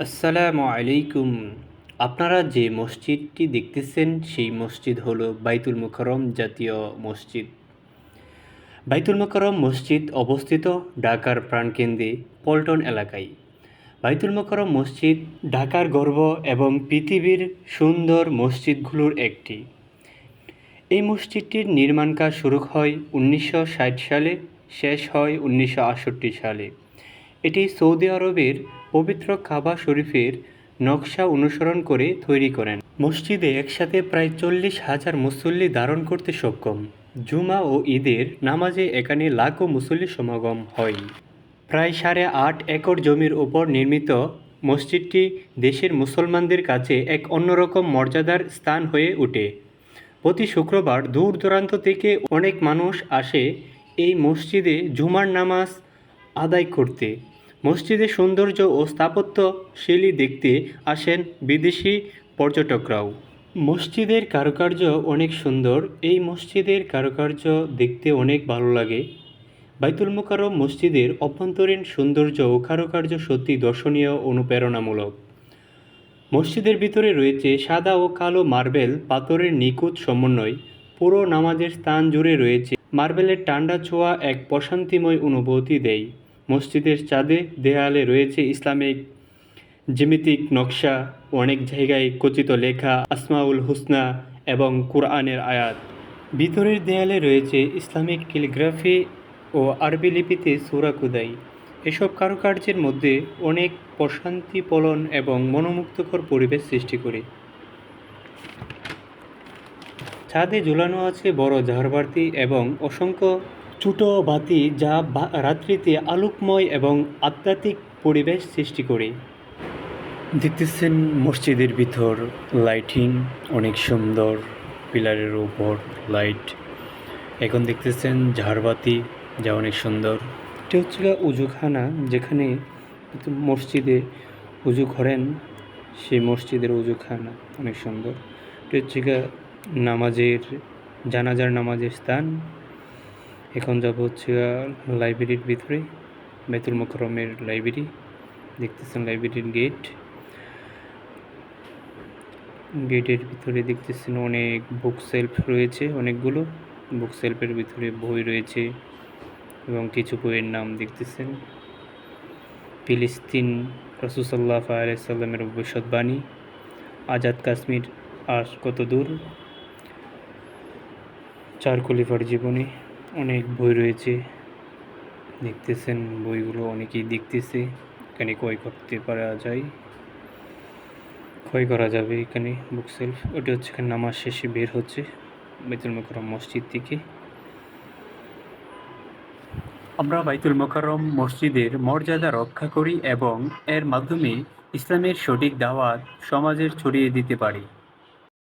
আসসালামু আলাইকুম। আপনারা যে মসজিদটি দেখতেছেন, সেই মসজিদ হলো বাইতুল মুকাররম জাতীয় মসজিদ। বাইতুল মুকাররম মসজিদ অবস্থিত ঢাকার প্রাণকেন্দ্রে পল্টন এলাকায়। বাইতুল মুকাররম মসজিদ ঢাকার গর্ব এবং পৃথিবীর সুন্দর মসজিদগুলোর একটি। এই মসজিদটির নির্মাণ কাজ শুরু হয় উনিশশো ষাট সালে, শেষ হয় উনিশশো আটষট্টি সালে। এটি সৌদি আরবের পবিত্র কাবা শরীফের নকশা অনুসরণ করে তৈরি করেন। মসজিদে একসাথে প্রায় চল্লিশ হাজার মুসল্লি ধারণ করতে সক্ষম। জুমা ও ঈদের নামাজে এখানে লাখো মুসল্লি সমাগম হয়। প্রায় সাড়ে আট একর জমির ওপর নির্মিত মসজিদটি দেশের মুসলমানদের কাছে এক অন্যরকম মর্যাদার স্থান হয়ে ওঠে। প্রতি শুক্রবার দূর দূরান্ত থেকে অনেক মানুষ আসে এই মসজিদে জুমার নামাজ আদায় করতে। মসজিদের সৌন্দর্য ও স্থাপত্য শৈলী দেখতে আসেন বিদেশি পর্যটকরাও। মসজিদের কারুকার্য অনেক সুন্দর, এই মসজিদের কারুকার্য দেখতে অনেক ভালো লাগে। বাইতুল মোকাররম মসজিদের অভ্যন্তরীণ সৌন্দর্য ও কারুকার্য সত্যি দর্শনীয় অনুপ্রেরণামূলক। মসজিদের ভিতরে রয়েছে সাদা ও কালো মার্বেল, পাথরের নিখুঁত সমন্বয়। পুরো নামাজের স্থান জুড়ে রয়েছে মার্বেলের টান্ডা ছোঁয়া এক প্রশান্তিময় অনুভূতি দেয়। মসজিদের চাঁদে দেয়ালে রয়েছে ইসলামিক জ্যামিতিক নকশা অনেক জায়গায় খচিত লেখা আসমাউল হুসনা এবং কোরআনের আয়াত। ভিতরের দেয়ালে রয়েছে ইসলামিক ক্যালিগ্রাফি ও আরবি লিপিতে সুরা কুদাই। এসব কারুকার্যের মধ্যে অনেক প্রশান্তি পলন এবং মনোমুগ্ধকর পরিবেশ সৃষ্টি করে। ছাদে ঝুলানো আছে বড় ঝাড়বাতি এবং অসংখ্য ছোটো বাতি যা রাত্রিতে আলোকময় এবং আধ্যাত্মিক পরিবেশ সৃষ্টি করে। দেখতেছেন মসজিদের ভিতর লাইটিং, অনেক সুন্দর পিলারের উপর লাইট। এখন দেখতেছেন ঝাড়বাতি যা অনেক সুন্দর। এটা হচ্ছে উজুখানা, যেখানে মসজিদে উজু করেন, সেই মসজিদের উজুখানা, অনেক সুন্দর। এটা হচ্ছে নামাজের, জানাজার নামাজের স্থান। এখন যাব হচ্ছে লাইব্রেরির ভিতরে বেতুল মোকরমের লাইব্রেরি। দেখতেছেন লাইব্রেরির গেট। গেটের ভিতরে দেখতেছেন অনেক বুক সেলফ রয়েছে, অনেকগুলো। বুক সেলফের ভিতরে বই রয়েছে এবং কিছু বইয়ের নাম দেখতেছেন। ফিলিস্তিন রসুসাল্লাহ আলাইসাল্লামের ভবিষ্যৎবাণী আজাদ কাশ্মীর আর কত দূর? চার খলিফার জীবনী। অনেক বই রয়েছে। দেখতেছেন বইগুলো অনেকেই দেখতেছে। এখানে ক্রয় করতে পারা যায়। ক্রয় করা যাবে এখানে বুক সেলফ ওটা হচ্ছে এখানে নামাজ শেষে বের হচ্ছে বাইতুল মোকাররম মসজিদ থেকে। আমরা বাইতুল মোকাররম মসজিদের মর্যাদা রক্ষা করি এবং এর মাধ্যমে ইসলামের সঠিক দাওয়াত সমাজের ছড়িয়ে দিতে পারি।